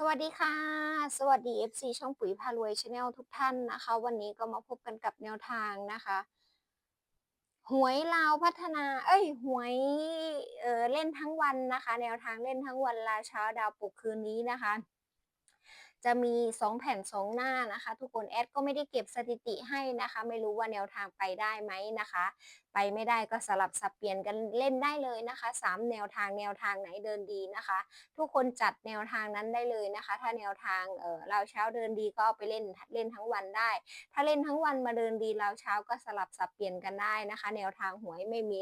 สวัสดีค่ะ สวัสดี FC ช่องปุ๋ยพารวยชาแนลทุกท่านนะคะ วันนี้ก็มาพบกันกับแนวทางนะคะ หวยลาวพัฒนา เอ้ย หวยเออเล่นทั้งวันนะคะ แนวทางเล่นทั้งวันลาเช้าดาวปลุกคืนนี้นะคะ จะมี 2 แผ่น 2 หน้านะคะ ทุกคนแอดก็ไม่ได้เก็บสถิติให้นะคะ ไม่รู้ว่าแนวทางไปได้ไหมนะคะ ไปไม่ได้ก็สลับสับเปลี่ยนกันเล่นได้เลยนะคะ 3 แนวทางแนวทางไหนเดินดีนะคะ ทุกคนจัดแนวทางนั้นได้เลยนะคะ ถ้าแนวทางเออเราเช้าเดินดีก็เอาไปเล่นเล่นทั้งวันได้ ถ้าเล่นทั้งวันมาเดินดีเราเช้าก็สลับสับเปลี่ยนกันได้นะคะ แนวทางหวยไม่มี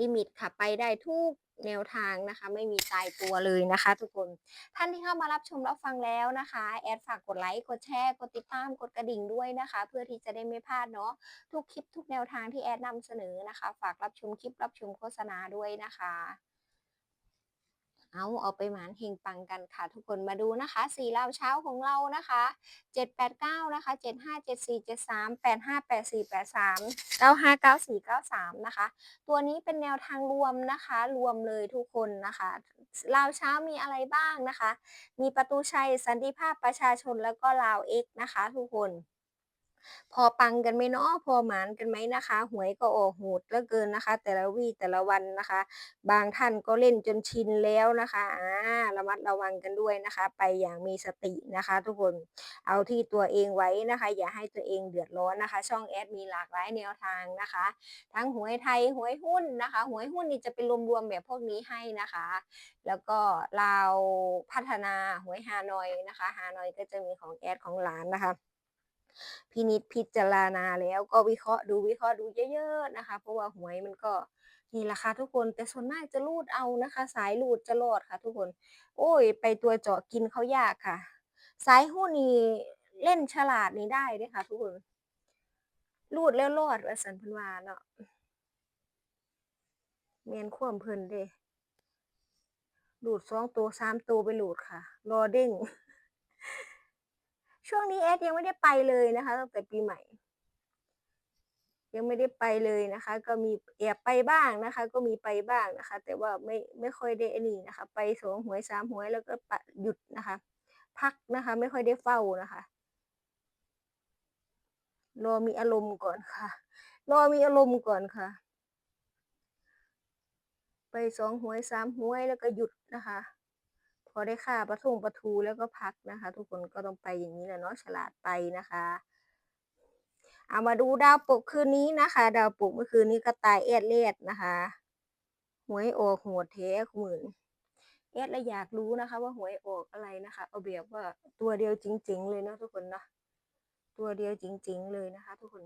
ลิมิตค่ะ ไปได้ทุกแนวทางนะคะ ไม่มีตายตัวเลยนะคะ ทุกคนท่านที่เข้ามารับชมรับฟังแล้วนะคะ แอดฝากกดไลค์กดแชร์กดติดตามกดกระดิ่งด้วยนะคะ เพื่อที่จะได้ไม่พลาดเนาะทุกคลิปทุกแนวทางที่แอดนำเสนอนะคะ ฝากรับชมคลิปรับชมโฆษณาด้วยนะคะ เอาเอาไปหมานเฮงปังกันค่ะ ทุกคนมาดูนะคะสี่ลาวเช้าของเรานะคะเจ็ดแปดเก้านะคะเจ็ดห้าเจ็ดสี่เจ็ดสามแปดห้าแปดสี่แปดสามเก้าห้าเก้าสี่เก้าสามนะคะ ตัวนี้เป็นแนวทางรวมนะคะ รวมเลยทุกคนนะคะลาวเช้ามีอะไรบ้างนะคะ มีประตูชัย สันติภาพประชาชนแล้วก็ลาวเอ็กนะคะ ทุกคน พอปังกันไหมเนาะพอหมานกันไหมนะคะ หวยก็ออกโหดเหลือเกินนะคะ แต่ละวี่แต่ละวันนะคะ บางท่านก็เล่นจนชินแล้วนะคะอ่าระมัดระวังกันด้วยนะคะ ไปอย่างมีสตินะคะ ทุกคนเอาที่ตัวเองไว้นะคะ อย่าให้ตัวเองเดือดร้อนนะคะ ช่องแอดมีหลากหลายแนวทางนะคะ ทั้งหวยไทยหวยหุ้นนะคะ หวยหุ้นนี่จะเป็นรวมๆแบบพวกนี้ให้นะคะ แล้วก็ลาพัฒนาหวยฮานอยนะคะฮานอยก็จะมีของแอดของหลานนะคะ พินิจพิจารณาแล้วก็วิเคราะห์ดูวิเคราะห์ดูเยอะๆนะคะ เพราะว่าหวยมันก็นี่แหละค่ะทุกคนแต่ส่วนมากจะรูดเอานะคะ สายรูดจะรอดค่ะ ทุกคน โอ้ย ไปตัวเจาะกินเขายากค่ะ สายหุ้นนี่เล่นฉลาดนี่ได้ด้วยค่ะ ทุกคน รูดแล้วรอดว่าสันพันวาเนาะเมียนข่วมเพลินเด้รูดสองตัวสามตัวไปรูดค่ะ รอเด้ง ช่วงนี้แอดยังไม่ได้ไปเลยนะคะตั้งแต่ปีใหม่ ยังไม่ได้ไปเลยนะคะ ก็มีแอบไปบ้างนะคะ ก็มีไปบ้างนะคะ แต่ว่าไม่ไม่ค่อยได้อันนี้นะคะ ไปสองหวยสามหวยแล้วก็ปะหยุดนะคะ พักนะคะ ไม่ค่อยได้เฝ้านะคะรอมีอารมณ์ก่อนค่ะ รอมีอารมณ์ก่อนค่ะ ไปสองหวยสามหวยแล้วก็หยุดนะคะ พอได้ค่าประทงประทูแล้วก็พักนะคะ ทุกคนก็ต้องไปอย่างนี้แหละเนาะฉลาดไปนะคะ เอามาดูดาวปกคืนนี้นะคะ ดาวปกเมื่อคืนนี้ก็ตายเอ็ดเลียดนะคะหวยออกหัวแท้หมื่นเอ็ดและอยากรู้นะคะ ว่าหวยออกอะไรนะคะ เอาแบบว่าตัวเดียวจริง ๆ เลยเนาะทุกคนเนาะตัวเดียวจริง ๆ เลยนะคะ ทุกคน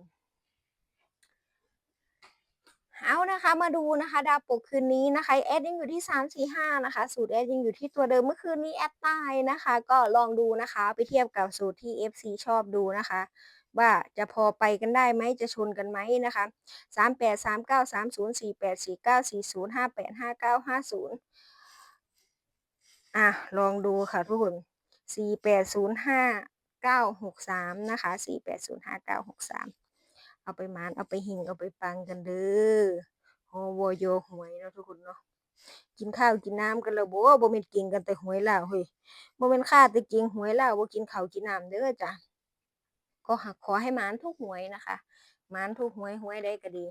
เอานะคะมาดูนะคะดาวปกคืนนี้นะคะแอดยังอยู่ที่ 3 4 5นะคะสูตรแอดยังอยู่ที่ตัวเดิมเมื่อคืนนี้แอดตายนะคะ ก็ลองดูนะคะไปเทียบกับสูตรที่ FC ชอบดูนะคะ ว่าจะพอไปกันได้ไหมจะชนกันไหมนะคะ 3 8 3 9 3 0 4 8 4 9 4 0 5 8 5 9 5 0อะลองดูค่ะทุกคน4 8 0 5 9 6 3นะคะ4 8 0 5 9 6 3 เอาไปมานเอาไปหิงเอาไปปังกันเด้อฮอวโยหวยเนาะทุกคนเนาะกินข้าวกินน้ำกันแล้วบ่บ่แม่นกินกันแต่หวยแลาวเฮ้ยบ่แม่นค่าแต่กินหวยแลาวบ่กินข้าวกินน้ำเด้อจ้ะก็หักขอให้หมานทุกหวยนะคะหมานทุกหวยหวยได้ก็ดี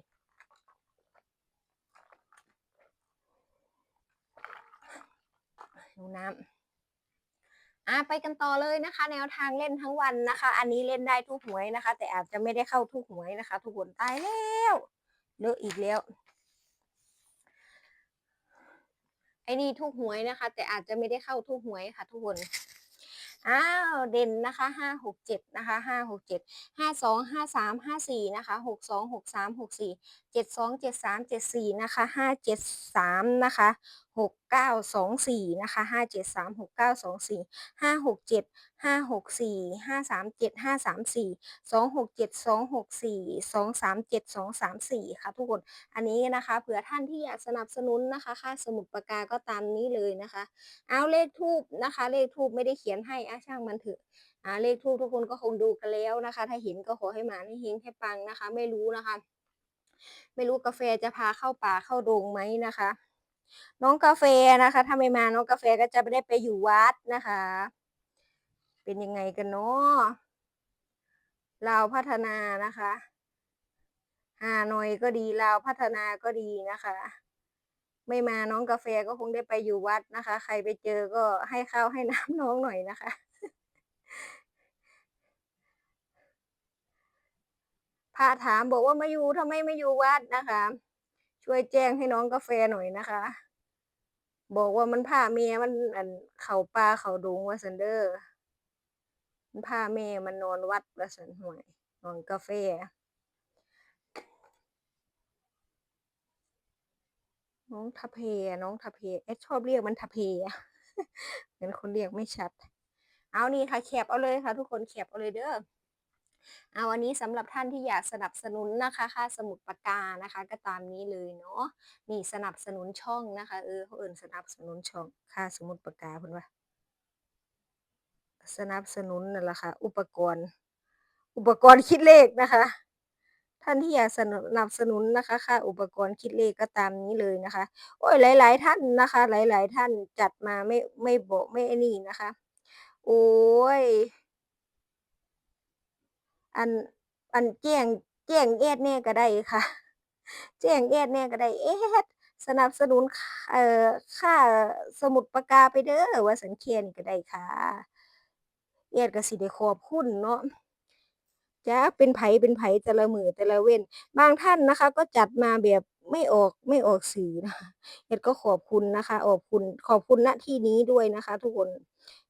น้ำ อะไปกันต่อเลยนะคะ แนวทางเล่นทั้งวันนะคะ อันนี้เล่นได้ทุกหวยนะคะ แต่อาจจะไม่ได้เข้าทุกหวยนะคะ ทุกคนตายแล้วเลอะอีกแล้วไอ้นี่ทุกหวยนะคะ แต่อาจจะไม่ได้เข้าทุกหวยค่ะ ทุกคนอ้าวเด่นนะคะห้าหกเจ็ดนะคะห้าหกเจ็ดห้าสองห้าสามห้าสี่นะคะหกสองหกสามหกสี่เจ็ดสองเจ็ดสามเจ็ดสี่นะคะห้าเจ็ดสามนะคะ หกเก้าสองสี่นะคะห้าเจ็ดสามหกเก้าสองสี่ห้าหกเจ็ดห้าหกสี่ห้าสามเจ็ดห้าสามสี่สองหกเจ็ดสองหกสี่สองสามเจ็ดสองสามสี่ค่ะทุกคน อันนี้นะคะ เผื่อท่านที่อยากสนับสนุนนะคะ ค่าสมุดปากกาก็ตามนี้เลยนะคะ เอาเลขทูบนะคะ เลขทูบไม่ได้เขียนให้อาช่างมันเถอะอาเลขทูบทุกคนก็คงดูกันแล้วนะคะ ถ้าเห็นก็ขอให้หมาให้เฮงให้ปังนะคะ ไม่รู้นะคะ ไม่รู้กาแฟจะพาเข้าป่าเข้าดงไหมนะคะ น้องกาแฟนะคะถ้าไม่มาน้องกาแฟก็จะไม่ได้ไปอยู่วัดนะคะ เป็นยังไงกันเนาะลาพัฒนานะคะฮานอยก็ดีลาพัฒนาก็ดีนะคะ ไม่มาน้องกาแฟก็คงได้ไปอยู่วัดนะคะ ใครไปเจอก็ให้ข้าวให้น้ำน้องหน่อยนะคะพระถามบอกว่ามาอยู่ทำไมไม่อยู่วัดนะคะ ช่วยแจ้งให้น้องกาแฟหน่อยนะคะ บอกว่ามันพาเมียมันอันเข่าป่าเข่าดงว่าซันเดอร์มันพาเมียมันนอนวัดว่าสันห่วยนอนกาแฟน้องทะเพ น้องทะเพเอ๊ะชอบเรียกมันทะเพเหมือนคนเรียกไม่ชัด เอานี่ค่ะแคปเอาเลยค่ะ ทุกคนแคปเอาเลยเด้อ เอาวันนี้สำหรับท่านที่อยากสนับสนุนนะคะ ค่าสมุดปากกานะคะ ก็ตามนี้เลยเนาะนี่สนับสนุนช่องนะคะ เออเขาเอิ่นสนับสนุนช่อง ค่าสมุดปากกาเพิ่นว่าสนับสนุนนั่นแหละค่ะ อุปกรณ์ อุปกรณ์คิดเลขนะคะ ท่านที่อยากสนับสนุนนะคะ ค่าอุปกรณ์คิดเลขก็ตามนี้เลยนะคะ โอ้ยหลาย ๆ ท่านนะคะ หลาย ๆ ท่านจัดมาไม่ไม่บอกไม่ไอ้นี่นะคะ โอ้ย อันอันแจ้งแจ้งเอดเนี่ยก็ได้ค่ะ แจ้งเอดเนี่ยก็ได้เอดสนับสนุนเอ่อค่าสมุดปากกาไปเด้อว่าสันเคียนก็ได้ค่ะเอดก็สิได้ขอบคุณเนาะจ้าเป็นไผเป็นไผแต่ละมือแต่ละเว้น บางท่านนะคะ ก็จัดมาแบบไม่ออกไม่ออกสื่อนะคะเอ็ดก็ขอบคุณนะคะขอบคุณขอบคุณณที่นี้ด้วยนะคะ ทุกคน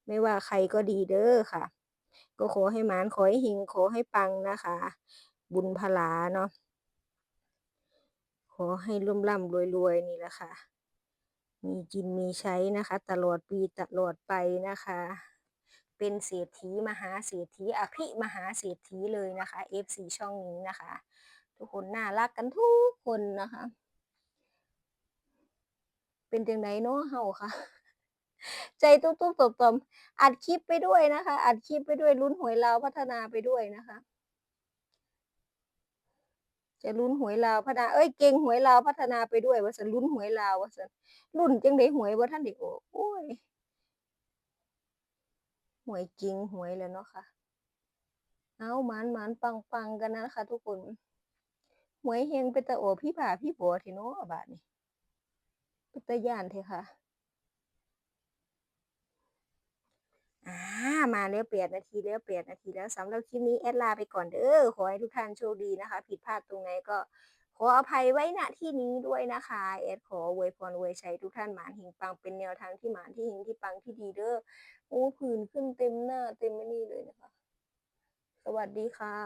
ไม่ว่าใครก็ดีเด้อค่ะ ก็ขอให้หมานขอให้หิงขอให้ปังนะคะ บุญพลาเนาะขอให้ร่ำร่ำรวยรวยๆนี่แหละค่ะ มีกินมีใช้นะคะ ตลอดปีตลอดไปนะคะ เป็นเศรษฐีมหาเศรษฐีอภิมหาเศรษฐีเลยนะคะ FC ช่องนี้นะคะ ทุกคนน่ารักกันทุกคนนะคะ เป็นจังไดเนาะเฮาค่ะ ใจตุ้มๆต่อมๆอัดคลิปไปด้วยนะคะ อัดคลิปไปด้วยลุ้นหวยลาวพัฒนาไปด้วยนะคะ จะลุ้นหวยลาวพัฒนา เอ้ยเก่งหวยลาวพัฒนาไปด้วยว่าสันลุ้นหวยลาวว่าสันลุ้นจังไดหวยว่าท่านเด็กโอ้โอ้ยหวยจริงหวยแล้วเนาะค่ะ เอาหมานหมานปังปังกันนะคะทุกคน หวยเฮงเป็นตาโอพี่ผ่าพี่บัวเทเนาะบาดนี้เป็นตาย่านเทค่ะ อ่ามาแล้วแปดนาทีแล้วแปดนาทีแล้วสำหรับคลิปนี้แอดลาไปก่อนเด้อขอให้ทุกท่านโชคดีนะคะ ผิดพลาดตรงไหนก็ขออภัยไว้ณที่นี้ด้วยนะคะแอดขออวยพรอวยชัยทุกท่านหมานหิงปังเป็นแนวทางที่หมานที่หิงที่ปังที่ดีเด้อโอ้ผื่นขึ้นเต็มหน้าเต็มไม่นี่เลยนะคะ สวัสดีค่ะ